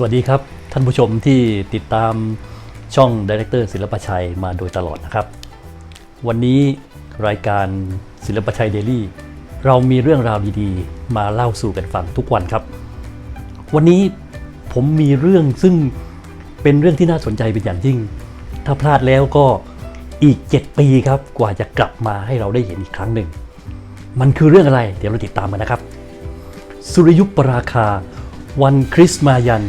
สวัสดีครับ ท่านผู้ชมที่ติดตามช่องดีเรคเตอร์ศิลปชัยมาโดยตลอดนะครับ วันนี้รายการศิลปชัยเดลี่ เรามีเรื่องราวดีๆ มาเล่าสู่กันฟังทุกวันครับ วันนี้ผมมีเรื่องซึ่งเป็นเรื่องที่น่าสนใจเป็นอย่างยิ่ง ถ้าพลาดแล้วก็อีก 7 ปีครับกว่าจะกลับมาให้เราได้เห็นอีกครั้งหนึ่ง มันคือเรื่องอะไร เดี๋ยวเราติดตามกันนะครับ สุริยุปราคาวันคริสต์มายัน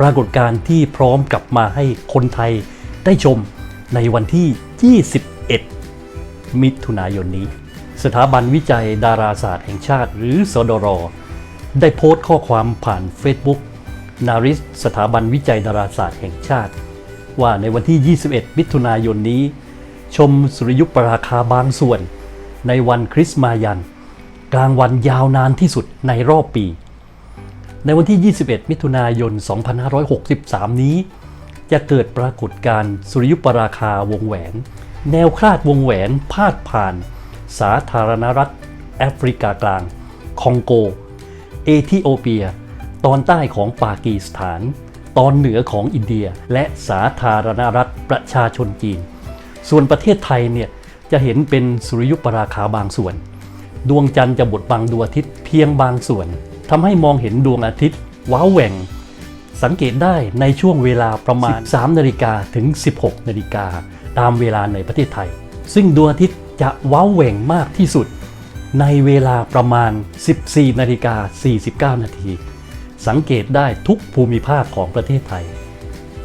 ปรากฏการณ์ที่พร้อมกลับมาให้คนไทยได้ชมในวันที่ 21 มิถุนายนนี้ สถาบันวิจัยดาราศาสตร์แห่งชาติหรือสดร ได้โพสต์ข้อความผ่าน Facebook นาริสสถาบันวิจัยดาราศาสตร์แห่งชาติ ว่าในวันที่ 21 มิถุนายนนี้ ชมสุริยุปราคาบางส่วน ในวันคริสต์มายัน กลางวันยาวนานที่สุดในรอบปี ในวันที่ 21 มิถุนายน 2563 นี้ จะเกิดปรากฏการณ์สุริยุปราคาวงแหวน แนวคลาดวงแหวนพาดผ่าน สาธารณรัฐ แอฟริกากลาง คองโก เอธิโอเปีย ตอนใต้ของปากีสถาน ตอนเหนือของอินเดีย และสาธารณรัฐประชาชนจีน ส่วนประเทศไทยเนี่ยจะเห็นเป็นสุริยุปราคาบางส่วน ดวงจันทร์จะบดบังดวงอาทิตย์เพียงบางส่วน ทำให้มองเห็นดวงอาทิตย์ว้าแหว่ง สังเกตได้ในช่วงเวลาประมาณ13นาฬิกาถึง 16 นาฬิกาตามเวลาในประเทศไทย ซึ่งดวงอาทิตย์จะว้าแหว่งมากที่สุด ในเวลาประมาณ 14 นาฬิกา 49 นาที สังเกตได้ทุกภูมิภาคของประเทศไทย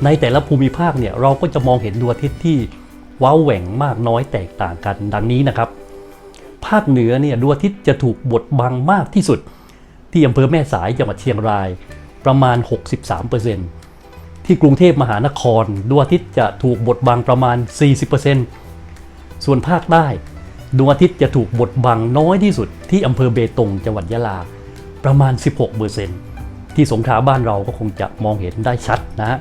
ในแต่ละภูมิภาคเนี่ยเราก็จะมองเห็นดวงอาทิตย์ที่ว้าแหว่งมากน้อยแตกต่างกันดังนี้นะครับ ภาคเหนือเนี่ยดวงอาทิตย์จะถูกบดบังมากที่สุด ที่อำเภอแม่สายจังหวัดเชียงรายประมาณ 63%ที่กรุงเทพมหานครดวงอาทิตย์จะถูกบดบังประมาณ 40%ส่วนภาคใต้ดวงอาทิตย์จะถูกบดบังน้อยที่สุดที่อำเภอเบตงจังหวัดยะลาประมาณ 16%ที่สงขลาบ้านเราก็คงจะมองเห็นได้ชัดนะฮะ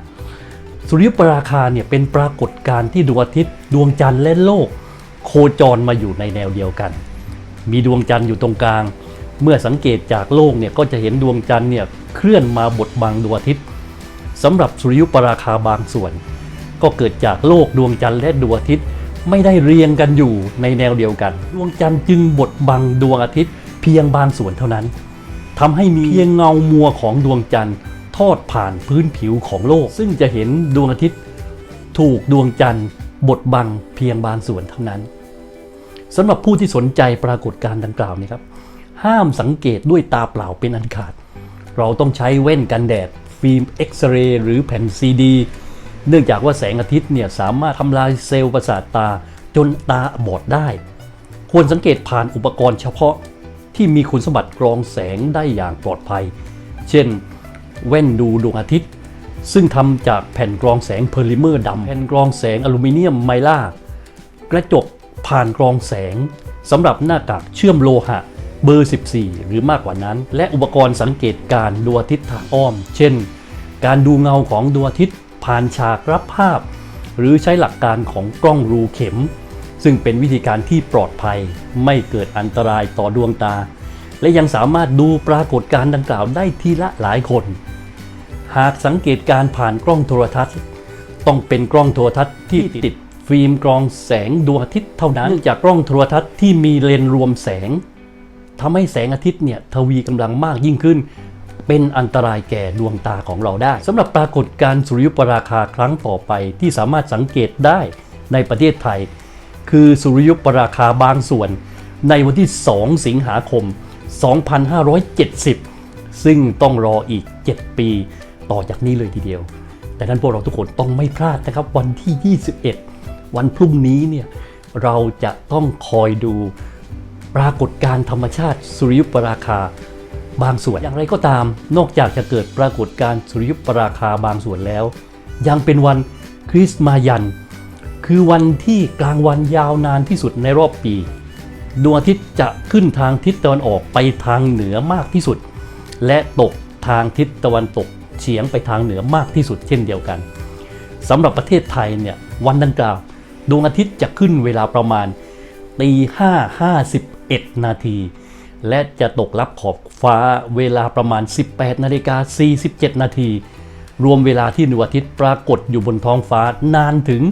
สุริยุปราคาเนี่ยเป็นปรากฏการณ์ที่ดวงอาทิตย์ ดวงจันทร์และโลก โคจรมาอยู่ในแนวเดียวกัน มีดวงจันทร์อยู่ตรงกลาง เมื่อสังเกตจากโลกเนี่ยก็จะเห็นดวงจันทร์เนี่ยเคลื่อนมาบดบังดวงอาทิตย์สำหรับสุริยุปราคาบางส่วน ก็เกิดจากโลกดวงจันทร์และดวงอาทิตย์ไม่ได้เรียงกันอยู่ในแนวเดียวกัน ดวงจันทร์จึงบดบังดวงอาทิตย์ เพียงบางส่วนเท่านั้นทำให้มีเพียงเงามัวของดวงจันทร์ทอดผ่านพื้นผิวของโลก ซึ่งจะเห็นดวงอาทิตย์ ถูกดวงจันทร์บดบังเพียงบางส่วนเท่านั้นสำหรับผู้ที่สนใจปรากฏการณ์ดังกล่าวนี้ครับ ห้ามสังเกตด้วยตาเปล่าเป็นอันขาด เราต้องใช้แว่นกันแดด ฟิล์มเอ็กซเรย์หรือแผ่นซีดี เนื่องจากว่าแสงอาทิตย์เนี่ยสามารถทำลายเซลล์ประสาทตาจนตาบอดได้ ควรสังเกตผ่านอุปกรณ์เฉพาะที่มีคุณสมบัติกรองแสงได้อย่างปลอดภัย เช่น แว่นดูดวงอาทิตย์ ซึ่งทำจากแผ่นกรองแสงเพอลิเมอร์ดำแผ่นกรองแสงอลูมิเนียมไมล่ากระจกผ่านกรองแสงสำหรับหน้ากากเชื่อมโลหะ เบอร์ 14 หรือมากกว่านั้น และอุปกรณ์สังเกตการดวงอาทิตย์ทางอ้อม เช่น การดูเงาของดวงอาทิตย์ผ่านฉากรับภาพ หรือใช้หลักการของกล้องรูเข็ม ซึ่งเป็นวิธีการที่ปลอดภัย ไม่เกิดอันตรายต่อดวงตา และยังสามารถดูปรากฏการณ์ดังกล่าวได้ทีละหลายคน หากสังเกตการผ่านกล้องโทรทัศน์ ต้องเป็นกล้องโทรทัศน์ที่ติดฟิล์มกรองแสงดวงอาทิตย์เท่านั้นเนื่องจากกล้องโทรทัศน์ที่มีเลนส์รวมแสง ทำให้แสงอาทิตย์เนี่ยทวีกำลังมากยิ่งขึ้น เป็นอันตรายแก่ดวงตาของเราได้สำหรับปรากฏการณ์สุริยุปราคาครั้งต่อไปที่สามารถสังเกตได้ในประเทศไทย คือสุริยุปราคาบางส่วน ในวันที่ 2 สิงหาคม 2570 ซึ่งต้องรออีก 7 ปีต่อจากนี้เลยทีเดียว แต่นั้นพวกเราทุกคนต้องไม่พลาดนะครับวันที่ 21 วันพรุ่งนี้เนี่ยเราจะต้องคอยดู ปรากฏการธรรมชาติสุริยุปราคาบางส่วน อย่างไรก็ตาม นอกจากจะเกิดปรากฏการสุริยุปราคาบางส่วนแล้ว ยังเป็นวันคริสต์มายัน คือวันที่กลางวันยาวนานที่สุดในรอบปี ดวงอาทิตย์จะขึ้นทางทิศตะวันออกไปทางเหนือมากที่สุด และตกทางทิศตะวันตกเฉียงไปทางเหนือมากที่สุดเช่นเดียวกันสำหรับประเทศไทยเนี่ยวันดังกล่าวดวงอาทิตย์จะขึ้นเวลาประมาณตีห้าห้าสิบ เอ็ดนาที และจะตกลับขอบฟ้าเวลาประมาณ 18 นาฬิกา 47 นาที รวมเวลาที่ดวงอาทิตย์ปรากฏอยู่บนท้องฟ้านานถึง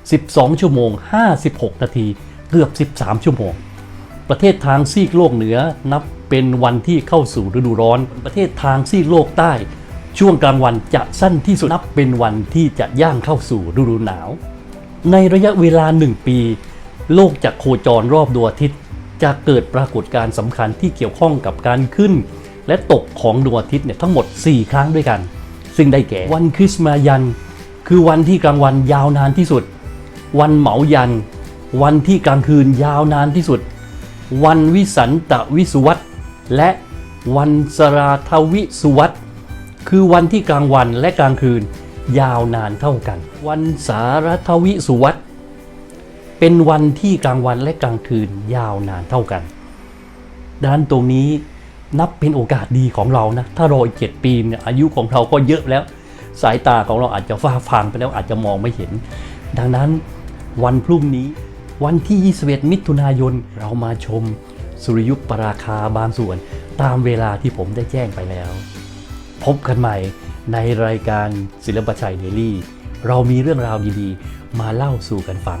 12 ชั่วโมง 56 นาที เกือบ 13 ชั่วโมง ประเทศทางซีกโลกเหนือนับเป็นวันที่เข้าสู่ฤดูร้อน ประเทศทางซีกโลกใต้ ช่วงกลางวันจะสั้นที่สุดนับเป็นวันที่จะย่างเข้าสู่ฤดูหนาว ในระยะเวลาหนึ่งปี โลกจะโคจรรอบดวงอาทิตย์ จะเกิดปรากฏการณ์สำคัญที่เกี่ยวข้องกับการขึ้น และตกของดวงอาทิตย์เนี่ยทั้งหมด 4 ครั้งด้วยกัน ซึ่งได้แก่วันคริสต์มายัน คือวันที่กลางวันยาวนานที่สุด วันเหมายัน วันที่กลางคืนยาวนานที่สุด วันวิสันตวิสุวัตและวันสราทวิสุวัตคือวันที่กลางวันและกลางคืนยาวนานเท่ากัน วันสารทวิสุวัต เป็นวันที่กลางวันและกลางคืนยาวนานเท่ากันด้านตรงนี้นับเป็นโอกาสดีของเรานะ ถ้ารออีกเจ็ดปีเนี่ยอายุของเราก็เยอะแล้ว สายตาของเราอาจจะฟ้าฟางไปแล้วอาจจะมองไม่เห็น ดังนั้นวันพรุ่งนี้วันที่ 21 มิถุนายนเรามาชมสุริยุปราคาบางส่วน ตามเวลาที่ผมได้แจ้งไปแล้ว พบกันใหม่ในรายการศิลปชัยเดลี่ เรามีเรื่องราวดีๆ มาเล่าสู่กันฟัง